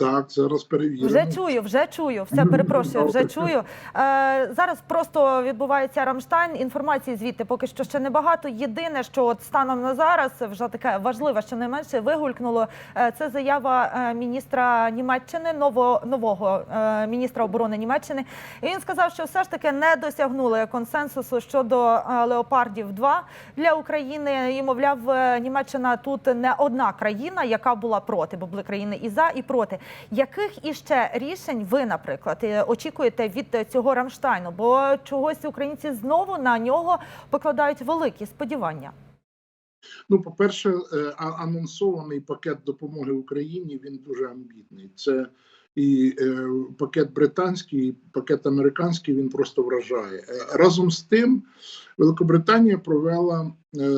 Так, зараз перевіримо. Вже чую, вже чую. Все перепрошую, вже чую. Е, зараз просто відбувається Рамштайн. Інформації звідти поки що ще небагато. Єдине, що от станом на зараз вже таке важливе, що не менше вигулькнуло. е, це заява е, міністра Німеччини, нового нового е, міністра оборони Німеччини. І він сказав, що все ж таки не досягнули консенсусу щодо леопардів 2 для України. І мовляв, Німеччина тут не одна країна, яка була проти, бо були країни і за, і проти. Яких іще рішень ви, наприклад, е, очікуєте від цього Рамштайну? Бо чогось українці знову на нього покладають великі сподівання. Ну, по-перше, е, анонсований пакет допомоги Україні він дуже амбітний. Це і е, пакет британський, і пакет американський він просто вражає. Разом з тим, Великобританія провела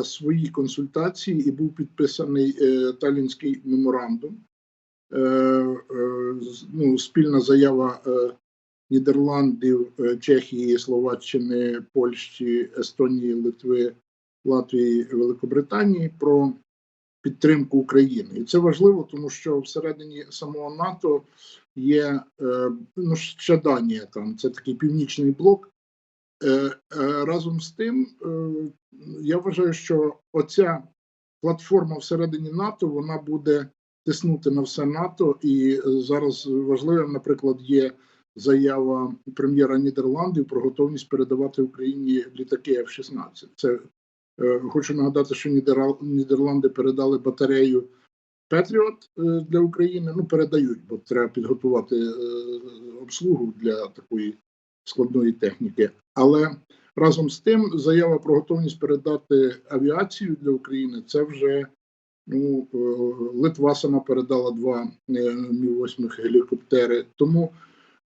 свої консультації і був підписаний Талінський меморандум. Е, е, ну, спільна заява е, Нідерландів, Чехії, Словаччини, Польщі, Естонії, Литви, Латвії, Великобританії про підтримку України. І це важливо, тому що всередині самого НАТО є ну, ще Данія, там це такий північний блок. Разом з тим, я вважаю, що оця платформа всередині НАТО вона буде тиснути на все НАТО. І е, зараз важливим, наприклад, є заява прем'єра Нідерландів про готовність передавати Україні літаки F-16. Це Е, Хочу нагадати, що Нідерланди передали батарею Петріот е, для України. Ну, передають, бо треба підготувати обслугу для такої складної техніки. Але разом з тим, заява про готовність передати авіацію для України це вже ну, е, Литва сама передала два е, Мі-8 гелікоптери. Тому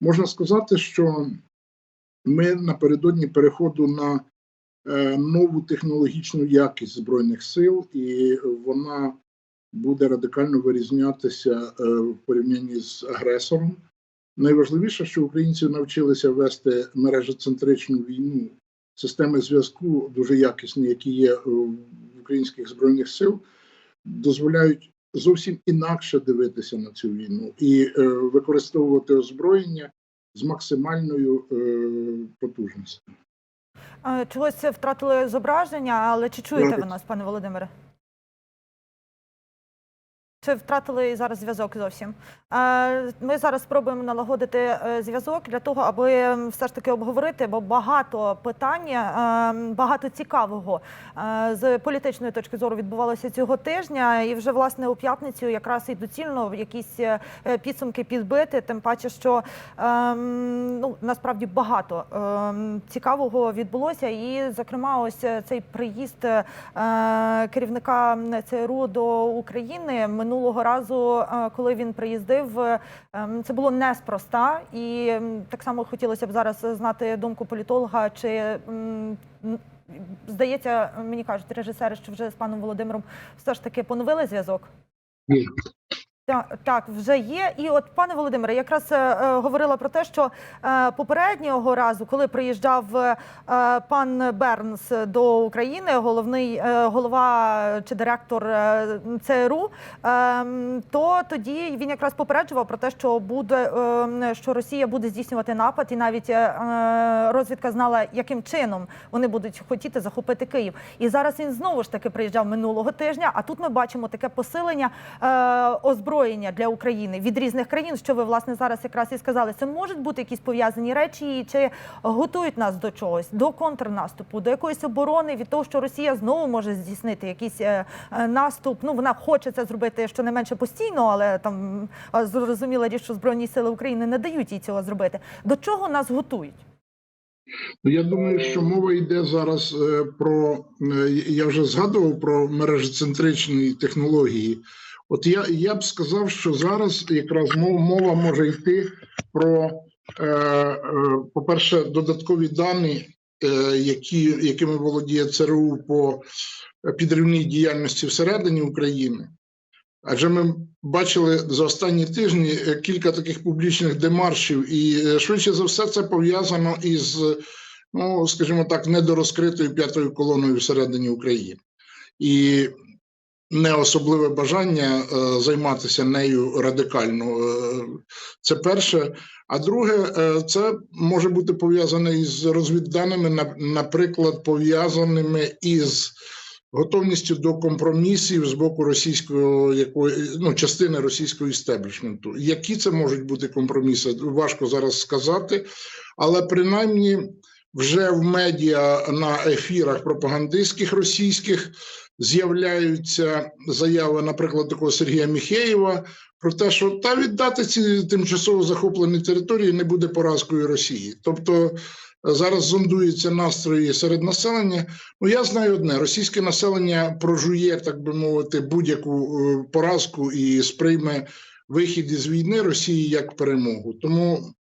можна сказати, що ми напередодні переходу на е, нову технологічну якість збройних сил, і вона буде радикально вирізнятися в порівнянні з агресором. Найважливіше, що українці навчилися вести мережецентричну війну, системи зв'язку дуже якісні, які є в українських збройних сил, дозволяють зовсім інакше дивитися на цю війну і е, використовувати озброєння з максимальною е, потужністю. Чогось втратили зображення, але чи чуєте ви нас, пане Володимире? Чи втратили зараз зв'язок зовсім? Е, Ми зараз спробуємо налагодити е, зв'язок для того, аби все ж таки обговорити, бо багато питань, е, багато цікавого з політичної точки зору відбувалося цього тижня. І вже власне у п'ятницю якраз і доцільно якісь підсумки підбити. Тим паче, що ну насправді багато цікавого відбулося. І, зокрема, ось цей приїзд керівника ЦРУ до України минулого разу, е, коли він приїздив, е, ем, це було неспроста, і ем, так само хотілося б зараз знати думку політолога, чи здається, мені кажуть режисери, що вже з паном Володимиром все ж таки поновили зв'язок. Ні. Так, вже є. І от, пане Володимире, якраз е, е, говорила про те, що е, попереднього разу, коли приїжджав е, пан Бернс до України, головний е, голова чи директор е, ЦРУ, е, то тоді він якраз попереджував про те, що буде е, що Росія буде здійснювати напад, і навіть е, розвідка знала, яким чином вони будуть хотіти захопити Київ. І зараз він знову ж таки приїжджав минулого тижня. А тут ми бачимо таке посилення е, озброєння для України від різних країн. Що ви власне зараз якраз і сказали? Це можуть бути якісь пов'язані речі, чи готують нас до чогось, до контрнаступу, до якоїсь оборони від того, що Росія знову може здійснити якийсь е, е, наступ. Ну вона хоче це зробити щонайменше постійно, але там е, зрозуміла річ, що збройні сили України не дають їй цього зробити. До чого нас готують? Ну, Я думаю, що мова йде зараз про я вже згадував про мережецентричні технології. От я, я б сказав, що зараз якраз мова, може йти про, е, е, по-перше, додаткові дані, е, які, якими володіє ЦРУ по підривній діяльності всередині України. Адже ми бачили за останні тижні кілька таких публічних демаршів, і швидше за все це пов'язано із, ну скажімо так, недорозкритою п'ятою колоною всередині України. І не особливе бажання е, займатися нею радикально. Е, Це перше. А друге, е, це може бути пов'язане із розвідданими, на- наприклад, пов'язаними із готовністю до компромісів з боку російського якої ну частини російського істеблішменту. Які це можуть бути компроміси? Важко зараз сказати, але принаймні вже в медіа на ефірах пропагандистських російських з'являються заяви, наприклад, такого Сергія Міхеєва про те, що та віддати ці тимчасово захоплені території не буде поразкою Росії. Тобто зараз зондуються настрої серед населення. Ну я знаю одне: російське населення прожує, так би мовити, будь-яку е, поразку і сприйме вихід із війни Росії як перемогу. Тому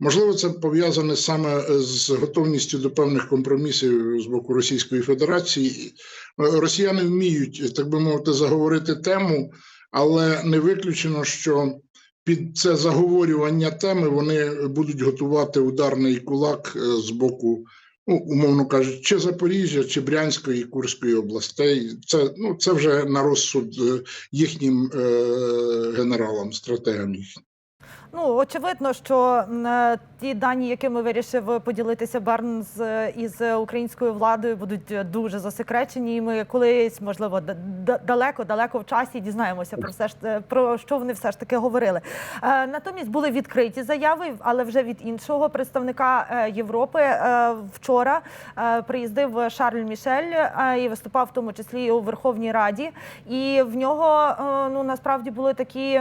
можливо це пов'язане саме з готовністю до певних компромісів з боку Російської Федерації. Е, Росіяни вміють, так би мовити, заговорити тему, але не виключено, що під це заговорювання теми вони будуть готувати ударний кулак е, з боку, ну, умовно кажучи, чи Запоріжжя, чи Брянської, Курської областей. Це, ну, це вже на розсуд е, їхнім е, генералам, стратегам їхнім. Ну очевидно, що е, ті дані, якими вирішив поділитися Берн з із українською владою, будуть е, дуже засекречені. І ми колись, можливо, далеко, далеко в часі дізнаємося про все ж е, про що вони все ж таки говорили. Натомість були відкриті заяви, але вже від іншого представника Європи вчора приїздив Шарль Мішель і виступав в тому числі у Верховній Раді. І в нього ну насправді були такі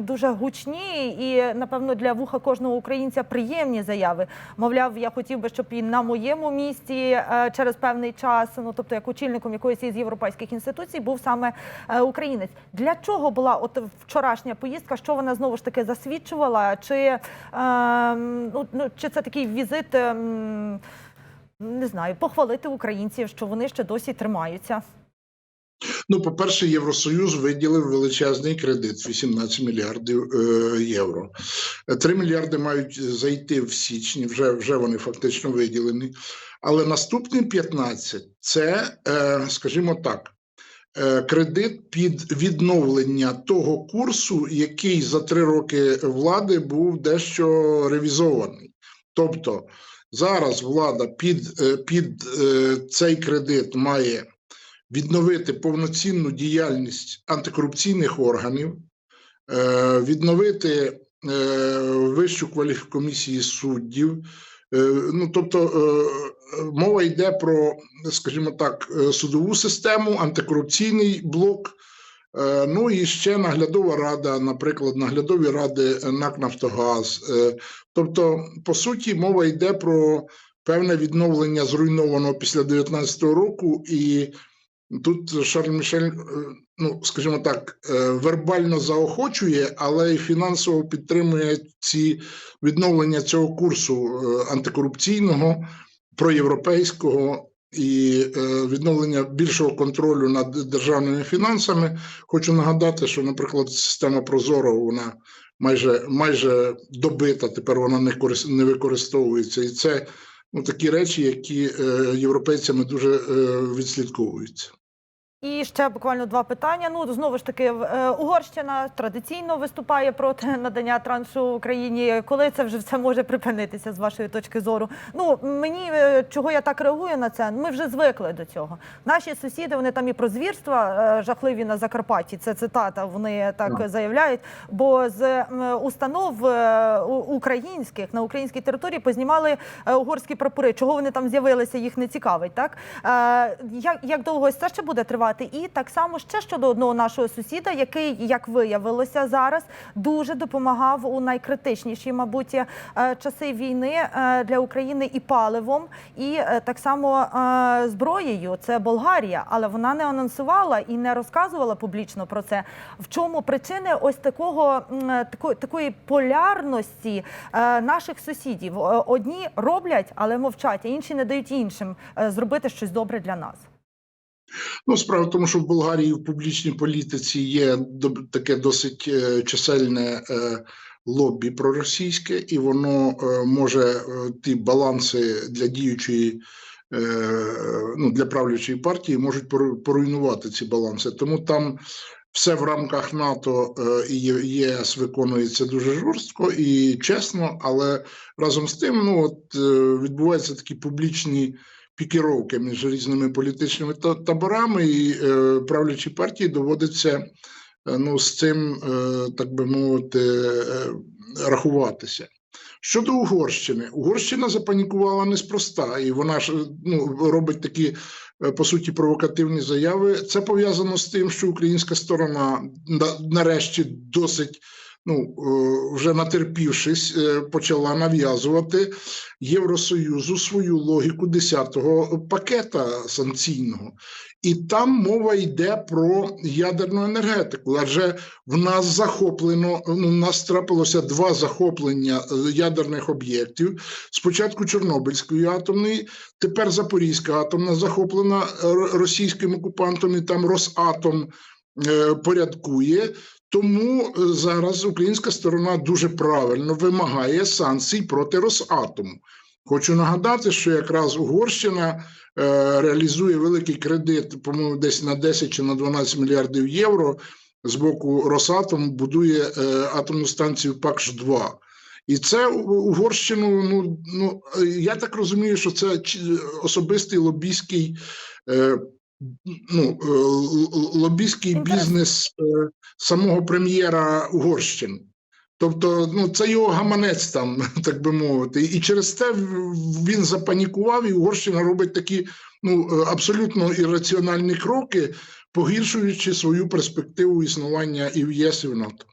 дуже гучні і напевно для вуха кожного українця приємні заяви. Мовляв, я хотів би, щоб і на моєму місці е, через певний час, ну тобто як очільником якоїсь із європейських інституцій, був саме е, українець. Для чого була от вчорашня поїздка? Що вона знову ж таки засвідчувала? Чи, е, ну, ну, чи це такий візит? ем, не знаю, похвалити українців, що вони ще досі тримаються. Ну, по-перше, Євросоюз виділив величезний кредит 18 мільярдів е, євро. 3 мільярди мають зайти в січні, вже, вже вони фактично виділені. Але наступні 15 – це, е, скажімо так, е, кредит під відновлення того курсу, який за три роки влади був дещо ревізований. Тобто зараз влада під, під цей кредит має відновити повноцінну діяльність антикорупційних органів, е, відновити е, вищу кваліфкомісії суддів. Е, Ну, тобто мова йде про, скажімо так, судову систему, антикорупційний блок. Ну і ще наглядова рада, наприклад, наглядові ради НАК Нафтогаз. Тобто, по суті, мова йде про певне відновлення зруйнованого після 19-го року, і тут Шарль Мішель, е, ну скажімо так, е, вербально заохочує, але й фінансово підтримує ці відновлення цього курсу е, антикорупційного, проєвропейського і відновлення більшого контролю над державними фінансами. Хочу нагадати, що, наприклад, система Прозоро вона майже майже добита. Тепер вона не не використовується, і це ну такі речі, які е, європейцями дуже е, відслідковуються. І ще буквально два питання. Ну знову ж таки, е, Угорщина традиційно виступає проти надання траншу Україні. Коли це вже все може припинитися з вашої точки зору? Ну мені е, чого я так реагую на це? Ми вже звикли до цього. Наші сусіди вони там і про звірства е, жахливі на Закарпатті. Це цитата. Вони так заявляють. Бо з установ українських на українській території познімали угорські прапори. Чого вони там з'явилися? Їх не цікавить. Так як, як довго це ще буде тривати? І так само ще щодо одного нашого сусіда, який, як виявилося зараз, дуже допомагав у найкритичніші, мабуть, е, часи війни е, для України і паливом, і е, так само зброєю. Це Болгарія, але вона не анонсувала і не розказувала публічно про це. В чому причини ось такого такої, полярності наших сусідів? Одні роблять, але мовчать, а інші не дають іншим зробити щось добре для нас. Ну, справа в тому, що в Болгарії в публічній політиці є таке досить е, чисельне е, лобі проросійське, і воно е, може ті баланси для діючої ну, для правлячої партії можуть пору- поруйнувати ці баланси. Тому там все в рамках НАТО і ЄС виконується дуже жорстко і чесно, але разом з тим, ну от відбуваються такі публічні пікіровки між різними політичними таборами, і е, правлячій партії доводиться е, ну, з цим, е, так би мовити, рахуватися. Щодо Угорщини, Угорщина запанікувала неспроста, і вона ж ну, робить такі по суті провокативні заяви. Це пов'язано з тим, що українська сторона на- нарешті досить. Ну, е, вже натерпівшись, е, почала нав'язувати Євросоюзу свою логіку 10-го пакета санкційного. І там мова йде про ядерну енергетику. Адже в нас захоплено, ну, в нас трапилося два захоплення е, ядерних об'єктів. Спочатку Чорнобильської атомної, тепер Запорізька атомна захоплена російським окупантом, і там Росатом порядкує. Тому е, зараз українська сторона дуже правильно вимагає санкцій проти Росатому. Хочу нагадати, що якраз Угорщина е, реалізує великий кредит, по-моєму, десь на 10 чи на 12 мільярдів євро з боку Росатом будує е, атомну станцію ПАКШ-2. І це Угорщину, ну, ну е, я так розумію, що це особистий лобійський, е, ну, е, л- л- лобійський бізнес е, самого прем'єра Угорщини. Тобто, ну це його гаманець там, так би мовити, і через це він запанікував, і Угорщина робить такі ну е, абсолютно ірраціональні кроки, погіршуючи свою перспективу існування і в ЄС, і в НАТО.